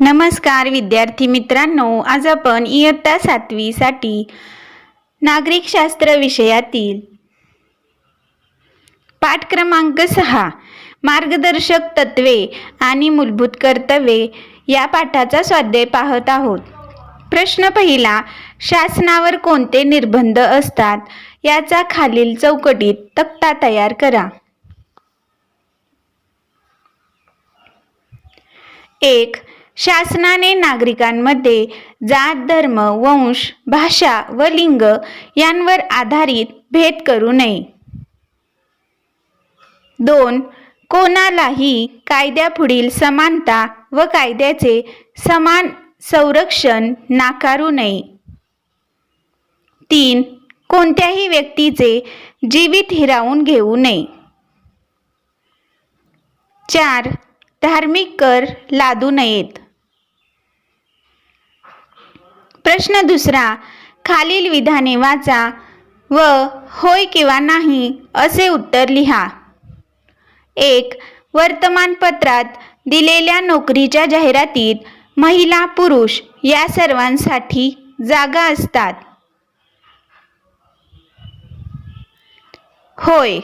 नमस्कार विद्यार्थी मित्रांनो आज आपण इयत्ता सातवीसाठी नागरिकशास्त्र विषयातील पाठ क्रमांक सहा मार्गदर्शक तत्वे आणि मूलभूत कर्तव्ये या पाठाचा स्वाध्याय पाहत आहोत. प्रश्न पहिला शासनावर कोणते निर्बंध असतात? याचा खालील चौकटीत तक्ता तयार करा. एक शासनाने नागरिकांमध्ये जात धर्म वंश भाषा व लिंग यांवर आधारित भेद करू नये. दोन कोणालाही कायद्यापुढील समानता व कायद्याचे समान संरक्षण नाकारू नये. तीन कोणत्याही व्यक्तीचे जीवित हिरावून घेऊ नये. चार धार्मिक कर लादू नयेत. प्रश्न दुसरा खालील विधाने वाचा व होय किंवा नाही असे उत्तर लिहा. एक वर्तमानपत्रात दिलेल्या नोकरीच्या जाहिरातीत महिला पुरुष या सर्वांसाठी जागा असतात. होय.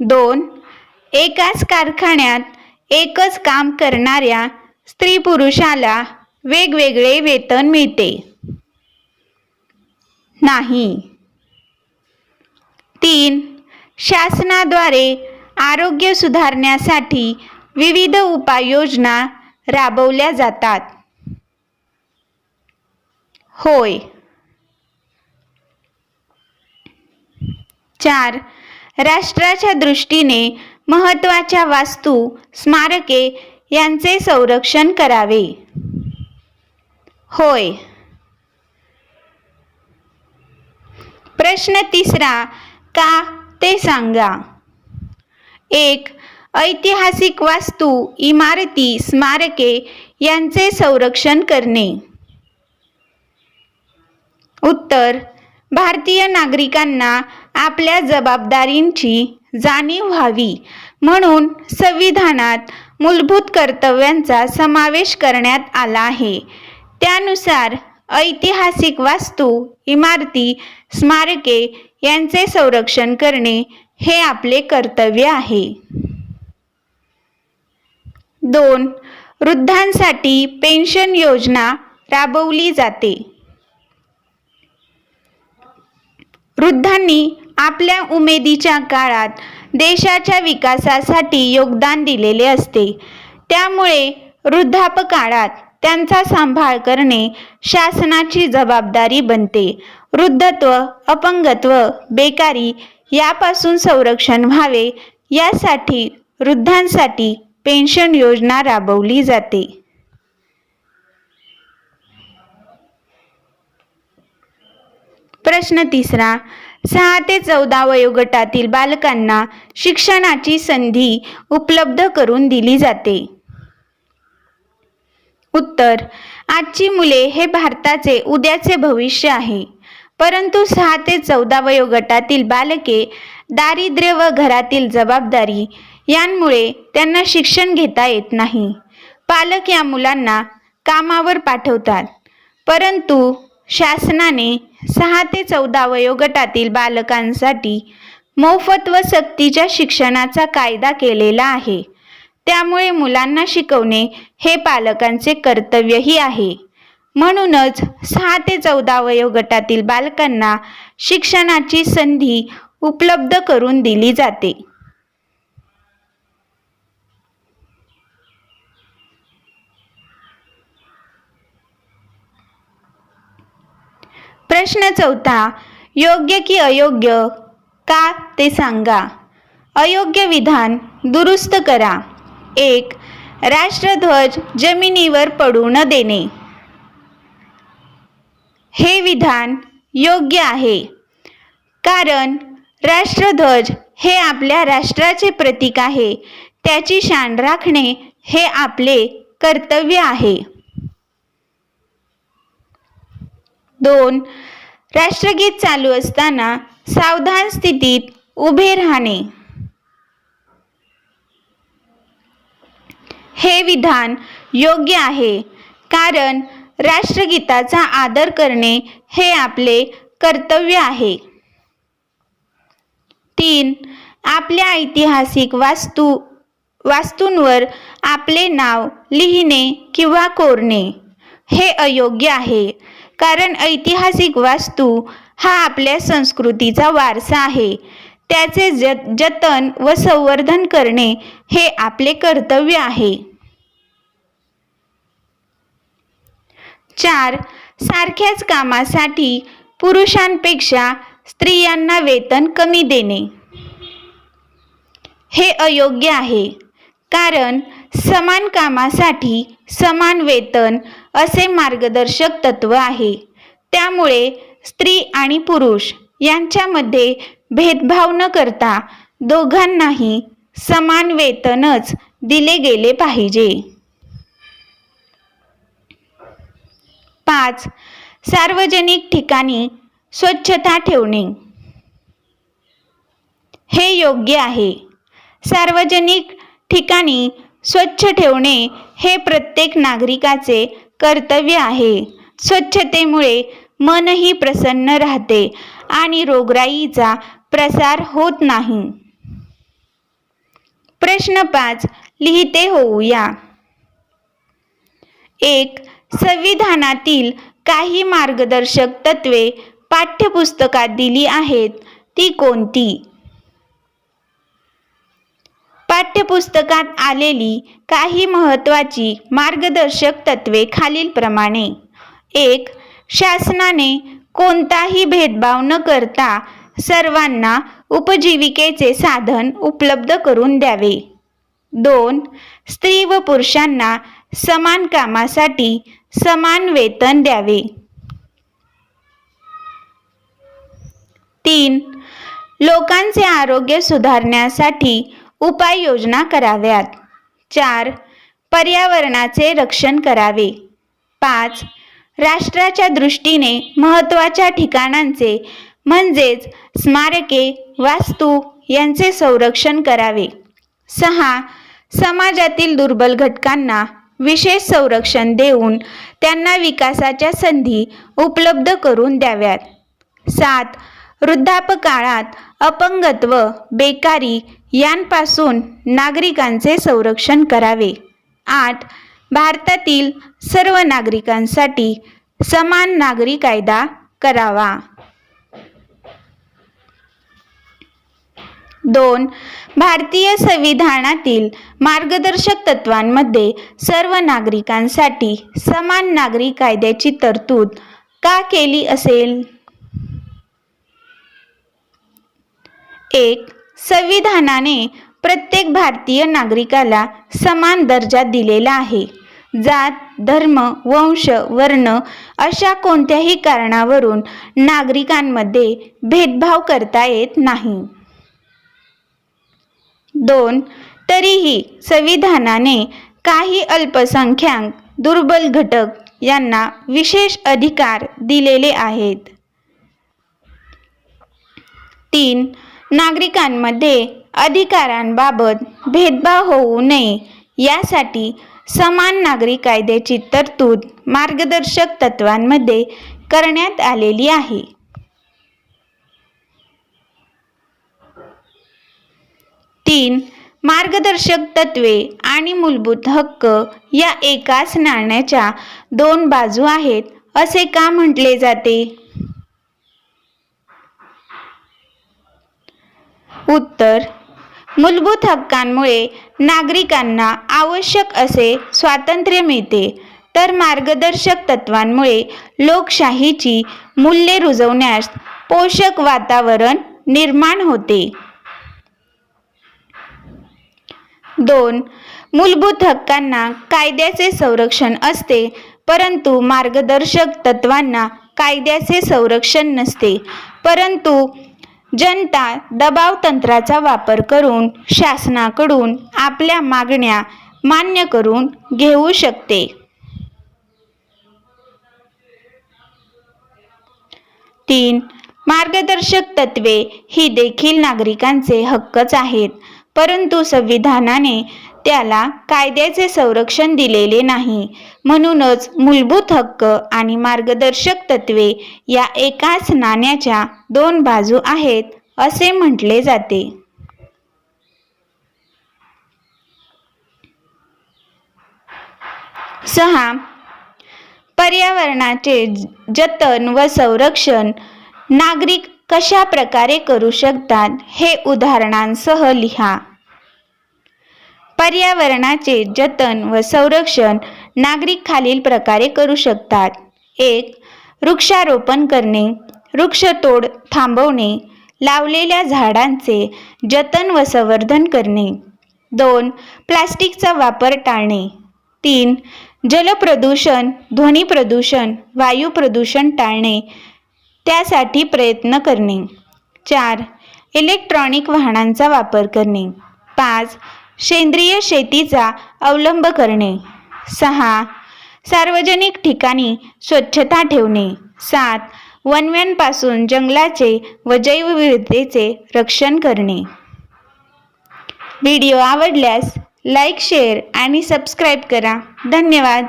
दोन एकाच कारखान्यात एकच काम करणाऱ्या स्त्री पुरुषाला वेगवेगळे वेतन मिळते. नाही. तीन. शासनाद्वारे आरोग्य सुधारण्यासाठी विविध उपाययोजना राबवल्या जातात. होय. चार. राष्ट्राच्या दृष्टीने महत्त्वाच्या वास्तू स्मारके यांचे संरक्षण करावे. होय. प्रश्न तिसरा का ते सांगा. एक ऐतिहासिक वास्तू इमारती स्मारके यांचे संरक्षण करणे. उत्तर भारतीय नागरिकांना आपल्या जबाबदारींची जाणीव व्हावी म्हणून संविधानात मूलभूत कर्तव्यांचा समावेश करण्यात आला आहे. त्यानुसार ऐतिहासिक वास्तू इमारती स्मारके यांचे संरक्षण करणे हे आपले कर्तव्य आहे. दोन. वृद्धांसाठी पेन्शन योजना राबवली जाते. वृद्धांनी आपल्या उमेदीच्या काळात देशाच्या विकासासाठी योगदान दिलेले असते. त्यामुळे वृद्धापकाळात त्यांचा सांभाळ करणे शासनाची जबाबदारी बनते. वृद्धत्व अपंगत्व बेकारी यापासून संरक्षण व्हावे यासाठी वृद्धांसाठी पेन्शन योजना राबवली जाते. प्रश्न तिसरा सहा ते चौदा वयोगटातील बालकांना शिक्षणाची संधी उपलब्ध करून दिली जाते. उत्तर आजची मुले हे भारताचे उद्याचे भविष्य आहे. परंतु सहा ते चौदा वयोगटातील बालके दारिद्र्य व घरातील जबाबदारी यांमुळे त्यांना शिक्षण घेता येत नाही. पालक या मुलांना कामावर पाठवतात. परंतु शासनाने सहा ते चौदा वयोगटातील बालकांसाठी मोफत व सक्तीच्या शिक्षणाचा कायदा केलेला आहे. त्यामुळे मुलांना शिकवणे हे पालकांचे कर्तव्यही आहे. म्हणूनच सहा ते चौदा वयोगटातील बालकांना शिक्षणाची संधी उपलब्ध करून दिली जाते. प्रश्न चौथा योग्य की अयोग्य का ते सांगा. अयोग्य विधान दुरुस्त करा. एक राष्ट्रध्वज जमिनीवर पडू न देणे. हे विधान योग्य आहे. कारण राष्ट्रध्वज हे आपल्या राष्ट्राचे प्रतीक आहे. त्याची शान राखणे हे आपले कर्तव्य आहे. दोन राष्ट्रगीत चालू असताना सावधान स्थितीत उभे राहणे. हे विधान योग्य आहे. कारण राष्ट्रगीताचा आदर करणे हे आपले कर्तव्य आहे. तीन आपल्या ऐतिहासिक वास्तू वास्तूंवर आपले नाव लिहिणे किंवा कोरणे हे अयोग्य आहे. कारण ऐतिहासिक वास्तू हा आपल्या संस्कृतीचा वारसा आहे. त्याचे ज जतन व संवर्धन करणे हे आपले कर्तव्य आहे. चार सारख्याच कामासाठी पुरुषांपेक्षा स्त्रियांना वेतन कमी देणे. हे अयोग्य आहे कारण समान कामासाठी समान वेतन असे मार्गदर्शक तत्व आहे. त्यामुळे स्त्री आणि पुरुष यांच्यामध्ये भेदभाव न करता दोघांनाही समान वेतनच दिले गेले पाहिजे. पाच. सार्वजनिक ठिकाणी स्वच्छता ठेवणे. हे योग्य आहे. सार्वजनिक ठिकाणी स्वच्छ ठेवणे हे प्रत्येक नागरिकाचे कर्तव्य आहे. स्वच्छतेमुळे मनही प्रसन्न राहते आणि रोगराईचा प्रसार होत नाही. प्रश्न पाच. लिहिते होऊया. एक. संविधानातील काही मार्गदर्शक तत्वे पाठ्यपुस्तकात दिली आहेत. ती कोणती? पाठ्यपुस्तकात आलेली काही महत्त्वाची मार्गदर्शक तत्वे खालीलप्रमाणे. एक. शासनाने कोणताही भेदभाव न करता सर्वांना उपजीविकेचे साधन उपलब्ध करून द्यावे. दोन स्त्री व पुरुषांना समान कामासाठी समान वेतन द्यावे. तीन लोकांचे आरोग्य सुधारण्यासाठी उपाययोजना कराव्यात. चार पर्यावरणाचे रक्षण करावे. पाच राष्ट्राच्या दृष्टीने महत्त्वाच्या ठिकाणांचे म्हणजेच स्मारके वास्तू यांचे संरक्षण करावे. सहा समाजातील दुर्बल घटकांना विशेष संरक्षण देऊन त्यांना विकासाच्या संधी उपलब्ध करून द्याव्यात. सात वृद्धापकाळात अपंगत्व बेकारी यांपासून नागरिकांचे संरक्षण करावे. आठ भारतातील सर्व नागरिकांसाठी समान नागरी कायदा करावा. दोन. भारतीय संविधानातील मार्गदर्शक तत्वांमध्ये सर्व नागरिकांसाठी समान नागरी कायद्याची तरतूद का केली असेल? एक. संविधानाने प्रत्येक भारतीय नागरिकाला समान दर्जा दिलेला आहे. जात धर्म वंश वर्ण अशा कोणत्याही कारणावरून नागरिकांमध्ये भेदभाव करता येत नाही. दोन. तरीही संविधानाने काही अल्पसंख्याक दुर्बल घटक यांना विशेष अधिकार दिलेले आहेत. तीन. नागरिकांमध्ये अधिकारांबाबत भेदभाव होऊ नये यासाठी समान नागरी कायद्याची तरतूद मार्गदर्शक तत्वांमध्ये करण्यात आलेली आहे. तीन मार्गदर्शक तत्वे आणि मूलभूत हक्क या एकाच नाण्याच्या दोन बाजू आहेत असे का म्हटले जाते? उत्तर मूलभूत हक्कांमुळे नागरिकांना आवश्यक असे स्वातंत्र्य मिळते तर मार्गदर्शक तत्वांमुळे लोकशाहीची मूल्ये रुजवण्यास पोषक वातावरण निर्माण होते. दोन. मूलभूत हक्कांना कायद्याचे संरक्षण असते परंतु मार्गदर्शक तत्वांना कायद्याचे संरक्षण नसते. परंतु जनता दबाव तंत्राचा वापर करून शासनाकडून आपल्या मागण्या मान्य करून घेऊ शकते. तीन. मार्गदर्शक तत्वे ही देखील नागरिकांचे हक्कच आहेत. परंतु संविधानाने त्याला कायद्याचे संरक्षण दिलेले नाही. म्हणूनच मूलभूत हक्क आणि मार्गदर्शक तत्त्वे या एकाच नाण्याच्या दोन बाजू आहेत असे म्हटले जाते. सहा. पर्यावरणाचे जतन व संरक्षण नागरिक कशा प्रकारे करू शकतात हे उदाहरणांसह लिहा. पर्यावरणाचे जतन व संरक्षण नागरिक खालील प्रकारे करू शकतात. एक वृक्षारोपण करणे. वृक्षतोड थांबवणे. लावलेल्या झाडांचे जतन व संवर्धन करणे. दोन प्लास्टिकचा वापर टाळणे. तीन जलप्रदूषण ध्वनी प्रदूषण वायू प्रदूषण टाळणे त्यासाठी प्रयत्न करणे. चार इलेक्ट्रॉनिक वाहनांचा वापर करणे. पाच सेंद्रिय शेतीचा अवलंब करणे. सहा. सार्वजनिक ठिकाणी स्वच्छता ठेवणे. सात. वनव्यांपासून जंगलाचे व जैवविविधतेचे रक्षण करणे. व्हिडिओ आवडल्यास लाईक शेअर आणि सबस्क्राईब करा. धन्यवाद.